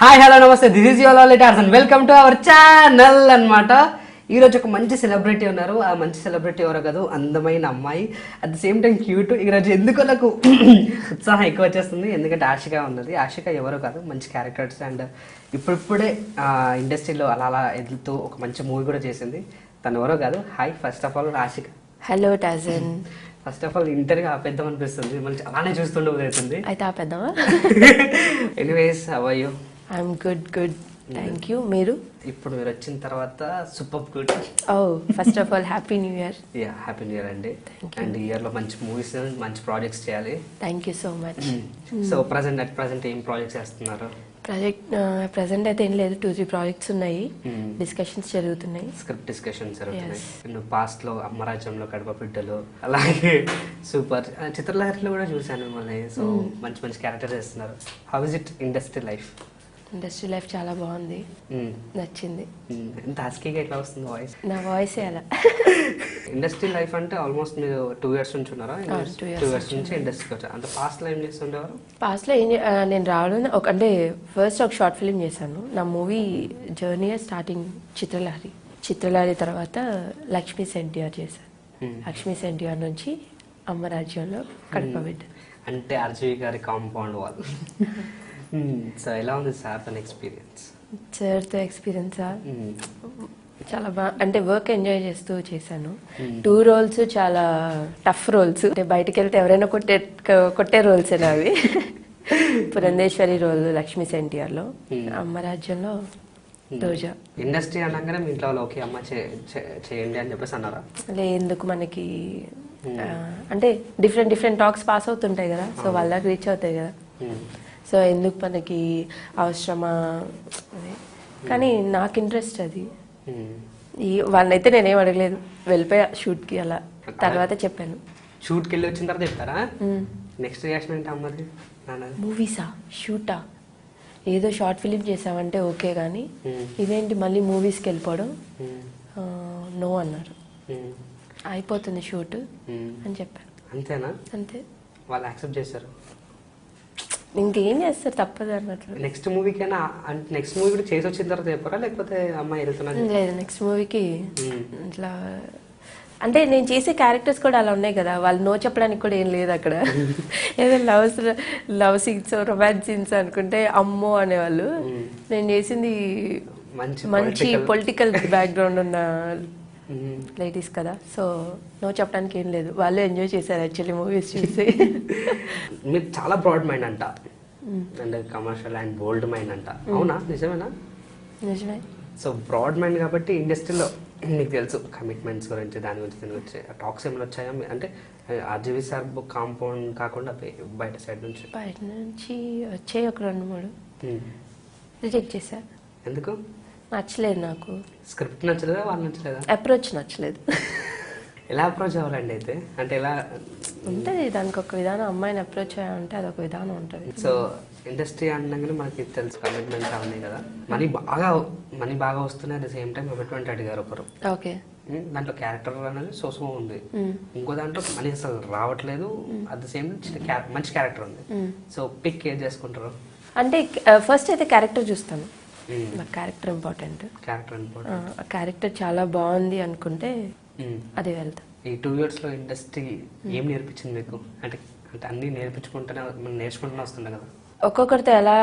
Hi hello namaste. This is your torrs and welcome to our channel అన్నమాట. ఈ రోజు ఒక మంచి సెలబ్రిటీ ఉన్నారు. ఆ మంచి సెలబ్రిటీ ఎవరో కాదు అందమైన అమ్మాయి. At the same time cute ఈరోజు ఎందుకో నాకు ఉత్సాహం ఎక్కువ వచ్చేస్తుంది. ఎందుకంటే ఆశిక ఉన్నది. ఆశిక ఎవరో కాదు మంచి క్యారెక్టర్స్ అండ్ ఇప్పుడిప్పుడే ఇండస్ట్రీలో అలా అలా ఎదుగుతూ ఒక మంచి మూవీ కూడా చేసింది. తను ఎవరో కాదు. Hi first of all Ashika. Hello టాజన్ first of all ఇంటర్గా ఆపేద్దాం అనిపిస్తుంది. మళ్ళీ అలానే చూస్తుండబోతుంది అయితే ఆపేద్దామా? Anyways అవయ్యో I'm good good thank you మీరు? ఇప్పుడు మీరు వచ్చిన తర్వాత super good oh first of all happy new year yeah happy new year అండి. అండ్ ఇయర్లో మంచి మూవీస్ మంచి ప్రాజెక్ట్స్ చేయాలి. Thank you so much so present at present ఏం ప్రాజెక్ట్స్ చేస్తున్నారు? ప్రాజెక్ట్ ప్రజెంట్ అయితే ఏం లేదు. టూ త్రీ ప్రాజెక్ట్స్ ఉన్నాయి. Hmm. డిస్కషన్స్ జరుగుతున్నాయి. స్క్రిప్ట్ డిస్కషన్స్ జరుగుతున్నాయి. పాస్ట్లో అమ్మరాజ్యంలో కడప బిడ్డలు అలాగే సూపర్ చిత్రలహరిలో కూడా చూశాను మిమ్మల్ని సో Hmm. మంచి మంచి క్యారెక్టర్స్ చేస్తున్నారు. How is it industry life industry life చాలా బాగుంది. నచ్చింది. ఎంత హస్కీగా ఎట్లా వస్తుంది వాయిస్ నా వాయిస్ అలా. ఇండస్ట్రీ లైఫ్ అంటే ఆల్మోస్ట్ మీరు టూ ఇయర్స్ నుంచి ఉన్నారా? టూ ఇయర్స్ నుంచి ఇండస్ట్రీకి వచ్చారు అంత పాస్ట్లో ఏం చేస్తుండేవారు? పాస్ట్లో ఏం చే- ఆ, నేను రావడం ఒక అంటే ఫస్ట్ ఒక షార్ట్ ఫిల్మ్ చేశాను. నా movie journey starting Chitralahari. Chitralahari తర్వాత లక్ష్మీ సెంటిఆర్ చేశాను. లక్ష్మీ సెంటిఆర్ నుంచి అమ్మరాజ్యంలో కడప అంటే ఆర్జీవి గారి కాంపౌండ్ వాళ్ళు. సో ఎలా ఉంది సార్ తన ఎక్స్పీరియన్స్ సార్తో ఎక్స్పీరియన్స్ చాలా బాగా అంటే వర్క్ ఎంజాయ్ చేస్తూ చేశాను. టూ రోల్స్ చాలా టఫ్ రోల్స్ అంటే బయటికి వెళ్తే ఎవరైనా కొట్టే కొట్టే రోల్స్ అవి? పురంధేశ్వరి రోల్ లక్ష్మీ సెంటిఆర్లో Hmm. అమ్మరాజ్యంలో రోజా ఇండస్ట్రీ అనగానే మీ ఇంట్లో ఓకే అమ్మ చేయండి అని చెప్పేసి అన్నారా? లే ఎందుకు మనకి అంటే డిఫరెంట్ డిఫరెంట్ టాక్స్ పాస్ అవుతుంటాయి కదా. సో వాళ్ళకి రీచ్ అవుతాయి కదా. సో ఎందుకు మనకి అవసరమా? అది. కానీ నాకు ఇంట్రెస్ట్ అది. Hmm. ఈ వాళ్ళనైతే నేనేం అడగలేదు. వెళ్ళిపోయా షూట్కి అలా. తర్వాత చెప్పాను. షూట్కి వెళ్ళి వచ్చిన తర్వాత చెప్తారా. నెక్స్ట్ రియాక్షన్ ఏంటి అమ్మది? మూవీసా షూటా ఏదో షార్ట్ ఫిలిం చేసామంటే ఓకే కానీ Hmm. ఇదేంటి మళ్ళీ మూవీస్కి వెళ్ళిపోవడం? Hmm. నో అన్నారు. Hmm. అయిపోతుంది షూట్ Hmm. అని చెప్పాను. అంతేనా? అంతే. వాళ్ళు యాక్సెప్ట్ చేశారు. ఇంకేం చేస్తారు? తప్పదు అన్నట్లు నెక్స్ట్ మూవీకైనా అంటే నెక్స్ట్ మూవీ కూడా చేసి వచ్చిన తర్వాత చెప్పారా? లేకపోతే అమ్మాయి వెళ్తున్నా లేదు నెక్స్ట్ మూవీకి Hmm. ఇట్లా అంటే నేను చేసే క్యారెక్టర్స్ కూడా అలా ఉన్నాయి కదా. వాళ్ళు నో చెప్పడానికి కూడా ఏం లేదు అక్కడ. ఏదో love love scenes romance scenes అనుకుంటే అమ్మో అనేవాళ్ళు. Hmm. నేను చేసింది మంచి పొలిటికల్ బ్యాక్గ్రౌండ్ ఉన్న. లేడీస్ కదా. సో నో చెప్పడానికి ఏం లేదు. వాళ్ళు ఎంజాయ్ చేశారు యాక్చువల్లీ మూవీస్ చూసి. మీరు చాలా బ్రాడ్ మైండ్ అంట. అంటే కమర్షియల్ అండ్ బోల్డ్ మైండ్ అంట. అవునా? నిజమేనా? నిజమే. సో బ్రాడ్ మైండ్ కాబట్టి ఇండస్ట్రీలో మీకు తెలుసు కమిట్మెంట్స్ గురించి దాని గురించి దీని గురించి. టాక్స్ ఏమైనా వచ్చాయా? అంటే ఆర్జీవి సార్ కాంపౌండ్ కాకుండా బయ- బయట సైడ్ నుంచి. బయట నుంచి వచ్చే ఒక రెండు మూడు. రిజెక్ట్ చేశారు ఎందుకు? నచ్చలేదు నాకు. స్క్రిప్ట్ నచ్చలేదా? వాళ్ళు నచ్చలేదా? అప్రోచ్ నచ్చలేదు. ఎలా అప్రోచ్ అవ్వాలండి అయితే? అంటే ఎలా? ఉంటుంది దానికి ఒక విధానం. అమ్మాయిని అప్రోచ్ అయ్యాలంటే అదొక విధానం ఉంటుంది. సో ఇండస్ట్రీ అనగానే మనకి తెలుసు కమిట్మెంట్స్ అవన్నీ కదా. మనీ బాగా మనీ బాగా వస్తున్నాయి at the same time commitment అడిగారు ఒకరు. ఓకే. దాంట్లో క్యారెక్టర్ అనేది సోసో ఉంది. ఇంకో దాంట్లో మనీ అసలు రావట్లేదు. అట్ ద సేమ్ మంచి క్యారెక్టర్ ఉంది. సో పిక్ ఏం చేసుకుంటారు? అంటే ఫస్ట్ అయితే క్యారెక్టర్ చూస్తాను. Character important character important character చాలా బాగుంది అనుకుంటే అది వెళ్తా. ఈ టూ ఇయర్స్లో ఇండస్ట్రీ ఏం నేర్పించింది మీకు? అంటే అంటే అన్ని నేర్పించుకుంటూనే మనం నేర్చుకుంటూనే వస్తుండే కదా? ఒక్కొక్కరితో ఎలా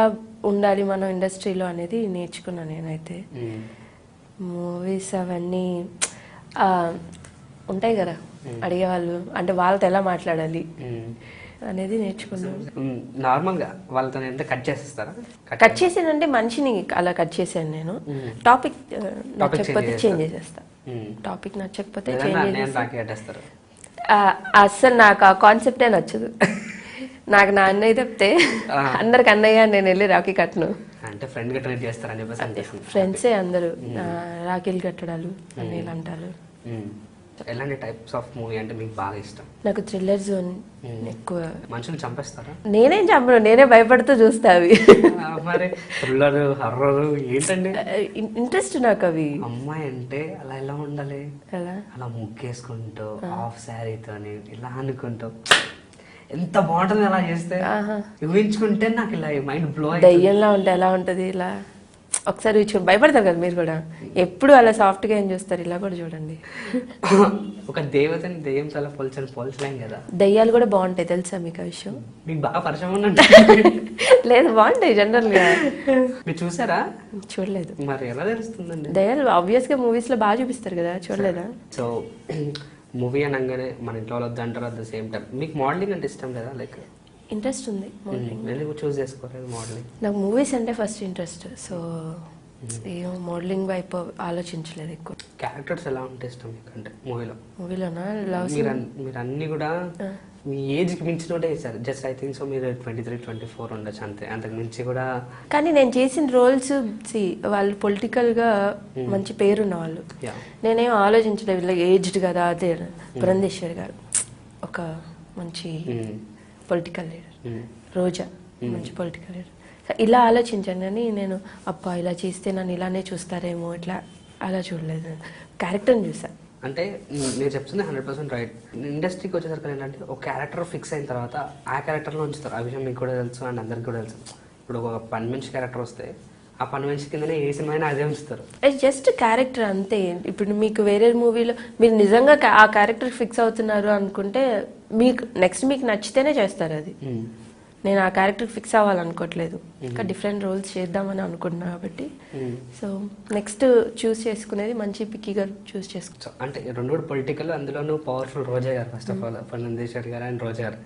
ఉండాలి మనం ఇండస్ట్రీలో అనేది నేర్చుకున్నాను నేనైతే. మూవీస్ అవన్నీ ఆ, ఉంటాయి కదా? అడిగేవాళ్ళు. అంటే వాళ్ళతో ఎలా మాట్లాడాలి. అనేది నేర్చుకున్నాను. ఉమ్, నార్మల్గా వాళ్ళతో ఎంత కట్ చేసేస్తారా? కట్ చేసానంటే మనిషిని అలా కట్ చేశాను నేను. టాపిక్ నచ్చకపోతే చేంజ్ చేసేస్తా. టాపిక్ నచ్చకపోతే చేంజ్ అస్సలు నాకు ఆ కాన్సెప్టే నచ్చదు. నాకు నా అన్నయ్య తప్పితే. అందరికి అన్నయ్య నేను వెళ్ళి రాఖీ కట్టను. అంటే ఫ్రెండ్గా ట్రీట్ చేస్తారని ఫ్రెండ్సే అందరూ. రాఖీలు కట్టడాలు అన్నయ్యలు అంటారు. ఎలాంటి టైప్స్ ఆఫ్ మూవీ అంటే మీకు బాగా ఇష్టం? నాకు థ్రిల్లర్ జోన్ ఎక్కువ. మనుషులు చంపేస్తారా? నేనేం చంపను నేనే భయపడుతూ చూస్తా అవి. మరి థ్రిల్లర్ హర్రర్ ఏంటండి? ఇంట్రెస్ట్ నాకు అవి. అమ్మాయి అంటే అలా ఎలా ఉండాలి? అలా ముగ్గేసుకుంటూ హాఫ్ శారీతోని ఇలా అనుకుంటూ ఎంత బాగుంటుంది అలా చేస్తే. ఊహించుకుంటే నాకు ఇలా మైండ్ బ్లో దయ్యంలా ఉంటే ఎలా ఉంటది ఇలా? ఒకసారి చూడండి భయపడతారు కదా మీరు కూడా. ఎప్పుడు అలా సాఫ్ట్గా ఏం చూస్తారు? ఇలా కూడా చూడండి. ఒక దేవతని దెయ్యం చాలా పోల్చని పోల్చలేం కదా. దయ్యాలు కూడా బాగుంటాయి తెలుసా మీకు ఆ విషయం? మీకు బాగా పరిచయం ఉన్నట్టు లేదు బాగుంటాయి జనరల్గా. మీరు చూసారా? చూడలేదు. మరి ఎలా తెలుస్తుందండి? దయ్యాలు ఆబ్వియస్గా మూవీస్లో బాగా చూపిస్తారు కదా చూడలేదా? సో మూవీ అనగానే మన ఇంట్లో వాళ్ళు వద్దంటారు అట్ ద సేమ్ టైం. మీకు మోడలింగ్ అంటే ఇష్టం లేదా? లైక్ ఇంట్రెస్ట్ ఉంది ఎందుకు చూస్ చేసుకోలేదు మోడలింగ్ నాకు మూవీస్ అంటే ఫస్ట్ ఇంట్రెస్ట్ సో ఏం మోడలింగ్ వైపు ఆలోచించలేదు ఎక్కువ. క్యారెక్టర్స్ ఎలా ఉంటే ఇష్టం మీకు అంటే మూవీలో మూవీలోనా లవ్ మీరు అన్- మీరు అన్ని కూడా మీ ఏజ్కి మించినోటే చేశారు జస్ట్ ఐ థింక్ సో మీరు ట్వంటీ త్రీ ట్వంటీ ఫోర్ ఉండొచ్చు అంతే. అంతకు మించి కూడా కానీ నేను చేసిన రోల్స్ వాళ్ళు పొలిటికల్గా మంచి పేరున్న వాళ్ళు నేనేం ఆలోచించలేదు వీళ్ళ ఏజ్డ్ కదా అదే పురంధేశ్వరి గారు ఒక మంచి పొలిటికల్ లీడర్ రోజా మంచి పొలిటికల్ లీడర్ ఇలా ఆలోచించాను కానీ నేను అబ్బా ఇలా చేస్తే నన్ను ఇలానే చూస్తారేమో ఇట్లా అలా చూడలేదు క్యారెక్టర్ని చూసాను అంటే మీరు చెప్తుంది హండ్రెడ్ పర్సెంట్ రైట్ ఇండస్ట్రీకి వచ్చేసరికి ఏంటంటే ఒక క్యారెక్టర్ ఫిక్స్ అయిన తర్వాత ఆ క్యారెక్టర్లో ఉంచుతారు. ఆ విషయం మీకు కూడా తెలుసు అండ్ అందరికి కూడా తెలుసు. ఇప్పుడు ఒక పని మనిషి క్యారెక్టర్ వస్తే ఆ పని మనిషి కిందనే ఏ సినిమా అయినా అదే ఉంచుతారు. జస్ట్ క్యారెక్టర్ అంతే. ఇప్పుడు మీకు వేరే మూవీలో మీరు నిజంగా ఆ క్యారెక్టర్ ఫిక్స్ అవుతున్నారు అనుకుంటే మీకు నెక్స్ట్ మీకు నచ్చితేనే చేస్తారు అది. నేను ఆ క్యారెక్టర్ ఫిక్స్ అవ్వాలనుకోవట్లేదు ఇంకా డిఫరెంట్ రోల్స్ చేద్దామని అనుకుంటున్నా కాబట్టి. సో నెక్స్ట్ చూస్ చేసుకునేది మంచి పిక్కిగా చూస్ చేసుకు. సో అంటే రెండు కూడా పొలిటికల్ అందులోనూ పవర్ఫుల్ రోజా గారు ఫస్ట్ ఆఫ్ ఆల్ ఫర్నందేశ్వర్ గారు అండ్ రోజా గారు.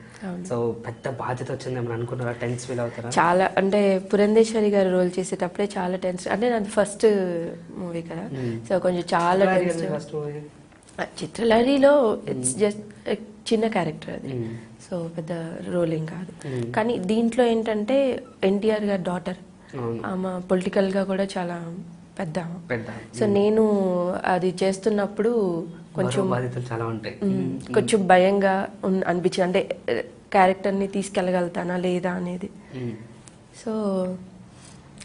సో పెద్ద బాధ్యత వచ్చింది ఏమని అనుకున్నారా? టెన్స్ ఫీల్ అవుతారా? చాలా అంటే పురంధేశ్వరి గారు రోల్ చేసేటప్పుడే చాలా టెన్షన్ అంటే నాది ఫస్ట్ మూవీ కదా. సో కొంచెం చాలా చిత్రలహరిలో ఇట్స్ జస్ట్ చిన్న క్యారెక్టర్ అది. సో పెద్ద రోలింగ్ కాదు. కానీ దీంట్లో ఏంటంటే ఎన్టీఆర్ గారి డాటర్. ఆమె పొలిటికల్గా కూడా చాలా పెద్ద సో నేను అది చేస్తున్నప్పుడు కొంచెం చాలా ఉంటాయి. కొంచెం భయంగా అనిపించింది అంటే క్యారెక్టర్ని తీసుకెళ్ళగలుగుతానా లేదా అనేది. సో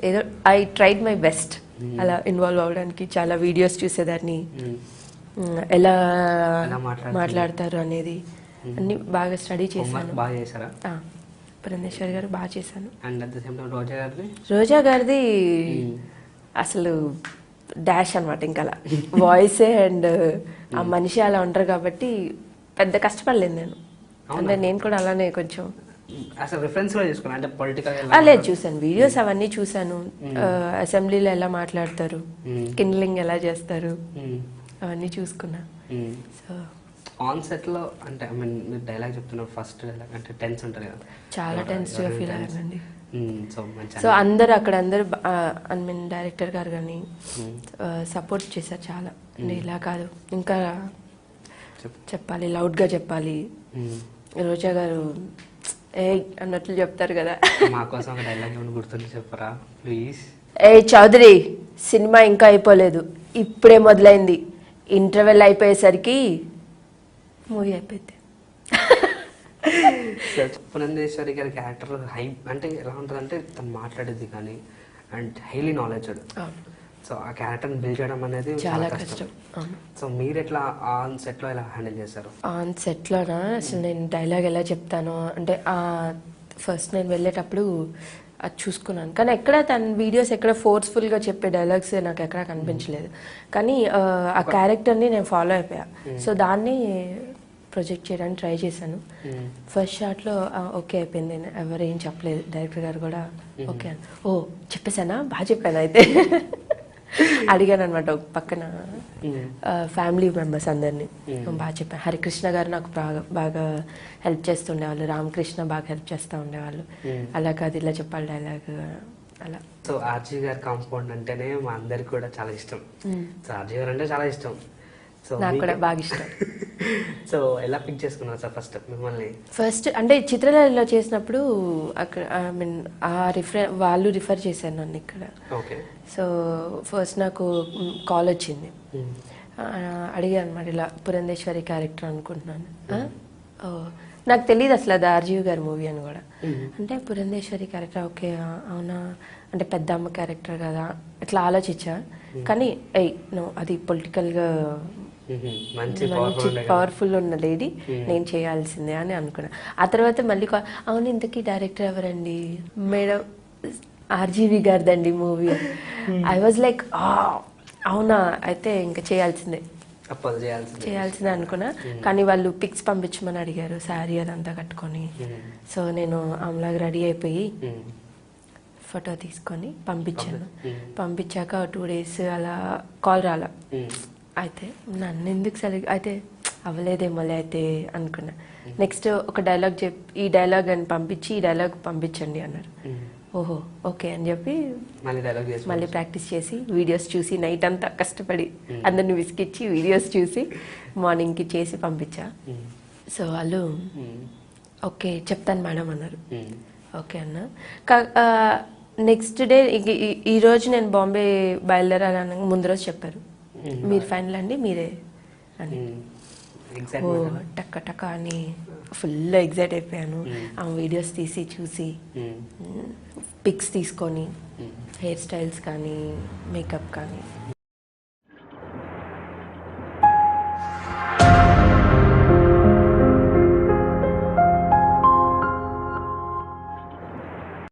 ఏదో ఐ ట్రైడ్ మై బెస్ట్ అలా ఇన్వాల్వ్ అవ్వడానికి చాలా వీడియోస్ చూసేదాన్ని. ఎలా? మాట్లాడతారు అనేది అన్ని బాగా స్టడీ చేశాను. బాగా చేశారా? పురంధేశ్వరి గారు బాగా చేశాను. And at the same time Roja గారిది? రోజా గారిది అసలు డాష్ అనమాట ఇంకా అలా. వాయిసే అండ్ ఆ మనిషి అలా ఉంటారు కాబట్టి పెద్ద కష్టపడలేదు నేను. అంటే నేను కూడా అలానే కొంచెం అసలు రిఫరెన్స్ కూడా చూసుకున్నా అంటే పొలిటికల్ ఆ, లేదు చూసాను వీడియోస్ అవన్నీ చూసాను అసెంబ్లీలో ఎలా మాట్లాడతారు? కిండ్లింగ్ ఎలా చేస్తారు? అవన్నీ చూసుకున్నా. సో ఆన్ సెట్లో అంటే ఐ మీన్ మీరు డైలాగ్ చెప్తున్నారు ఫస్ట్ డైలాగ్ అంటే టెన్స్ ఉంటుంది కదా. చాలా టెన్స్ ఫీల్ అయ్యానండి సో మంచి సో అందరు అక్కడ అందరు ఐ మీన్ డైరెక్టర్ గారు కానీ సపోర్ట్ చేశారు చాలా. అంటే ఇలా కాదు. ఇంకా చెప్పు. చెప్పాలి loud గా చెప్పాలి. రోజా గారు ఏ అన్నట్లు చెప్తారు కదా. మా కోసం ఒక డైలాగ్ ఏమైనా గుర్తుంటే చెప్పరా ప్లీజ్ ఏ చౌదరి సినిమా ఇంకా అయిపోలేదు. ఇప్పుడే మొదలైంది. ఇంటర్వెల్ అయిపోయేసరికి మూవీ అయిపోయింది. పునందేశ్వరి గారి క్యారెక్టర్ హై అంటే ఎలా ఉంటుంది అంటే తను మాట్లాడేది కానీ అండ్ హైలీ నాలెడ్జ్. సో ఆ క్యారెక్టర్ని బిల్డ్ చేయడం అనేది చాలా కష్టం. సో మీరు ఎట్లా ఆన్ సెట్లో ఎలా హ్యాండిల్ చేశారు? ఆన్ సెట్లోనా అసలు నేను డైలాగ్ ఎలా చెప్తాను అంటే ఆ ఫస్ట్ నేను వెళ్ళేటప్పుడు అది చూసుకున్నాను. కానీ ఎక్కడ తన వీడియోస్ ఎక్కడ ఫోర్స్ఫుల్గా చెప్పే డైలాగ్స్ నాకు ఎక్కడ కనిపించలేదు. కానీ ఆ, క్యారెక్టర్ని నేను ఫాలో అయిపోయా. సో దాన్ని ప్రొజెక్ట్ చేయడానికి ట్రై చేశాను. ఫస్ట్ షాట్లో ఓకే అయిపోయింది. నేను ఎవరు ఏం చెప్పలేదు. డైరెక్టర్ గారు కూడా ఓకే ఓ చెప్పేశానా? బాగా చెప్పాను అయితే. అడిగాను అనమాట పక్కన ఫ్యామిలీ మెంబర్స్ అందరినీ. బాగా చెప్పాను హరికృష్ణ గారు నాకు బాగా బాగా హెల్ప్ చేస్తుండేవాళ్ళు. రామకృష్ణ బాగా హెల్ప్ చేస్తూ ఉండేవాళ్ళు. అలా కాదు ఇలా చెప్పాలి డైలాగ్ అలా. సో ఆర్జీ గారి కాంపౌండ్ అంటేనే మా అందరికి కూడా చాలా ఇష్టం. సో ఆర్జీ గారు అంటే చాలా ఇష్టం. నాకు కూడా బాగా ఇష్టం. సో ఎలా పిక్ చేసుకున్నారు సార్ ఫస్ట్ మిమ్మల్ని? ఫస్ట్ అంటే చిత్రలహరిలో చేసినప్పుడు అక్కడ ఐ మీన్ ఆ రిఫర్ వాళ్ళు రిఫర్ చేశారు నన్ను ఇక్కడ. ఓకే సో ఫస్ట్ నాకు కాల్ వచ్చింది. ఆ, అడిగాను అనమాట ఇలా పురంధేశ్వరి క్యారెక్టర్ అనుకుంటున్నాను. ఆ? ఓ, నాకు తెలియదు అసలు అది ఆర్జీవి గారి మూవీ అని కూడా. అంటే పురంధేశ్వరి క్యారెక్టర్ ఓకే అవునా? అంటే పెద్ద అమ్మ క్యారెక్టర్ కదా? ఇట్లా ఆలోచించా. కానీ ఎయ్ నో అది పొలిటికల్గా మంచి మంచి పవర్ఫుల్ ఉన్న లేడీ నేను చేయాల్సిందే అని అనుకున్నా. ఆ తర్వాత మళ్ళీ అవును ఇంతకీ డైరెక్టర్ ఎవరండి? మేడం ఆర్జీవి గారిదండి మూవీ ఐ వాజ్ లైక్ అవునా అయితే ఇంకా చేయాల్సిందే. చేయాల్సింది. అనుకున్నా. కానీ వాళ్ళు పిక్స్ పంపించమని అడిగారు శారీ అదంతా కట్టుకొని. సో నేను ఆమెలాగా రెడీ అయిపోయి ఫోటో తీసుకొని పంపించాను. పంపించాక టూ డేస్ అలా కాల్ రాలా. అయితే నన్ను ఎందుకు సెలెక్ట్ అయితే అవ్వలేదేమోలే అయితే అనుకున్నా. నెక్స్ట్ ఒక డైలాగ్ చెప్ ఈ డైలాగ్ అని పంపించి ఈ డైలాగ్ పంపించండి అన్నారు. ఓహో ఓకే అని చెప్పి మళ్ళీ ప్రాక్టీస్ చేసి వీడియోస్ చూసి నైట్ అంతా కష్టపడి అందరిని విసిగిచ్చి వీడియోస్ చూసి మార్నింగ్కి చేసి పంపించా. సో వాళ్ళు ఓకే చెప్తాను మేడం అన్నారు. ఓకే అన్న. నెక్స్ట్ డే ఈ రోజు నేను బాంబే బయలుదేరాలని ముందు రోజు చెప్పారు. మీరు ఫైనల్ అండి? మీరే అని. ఓ ఎగ్జాక్ట్ టక్క టక్క అని ఫుల్ ఎగ్జైట్ అయిపోయాను. ఆ వీడియోస్ తీసి చూసి పిక్స్ తీసుకొని హెయిర్ స్టైల్స్ కానీ మేకప్ కానీ.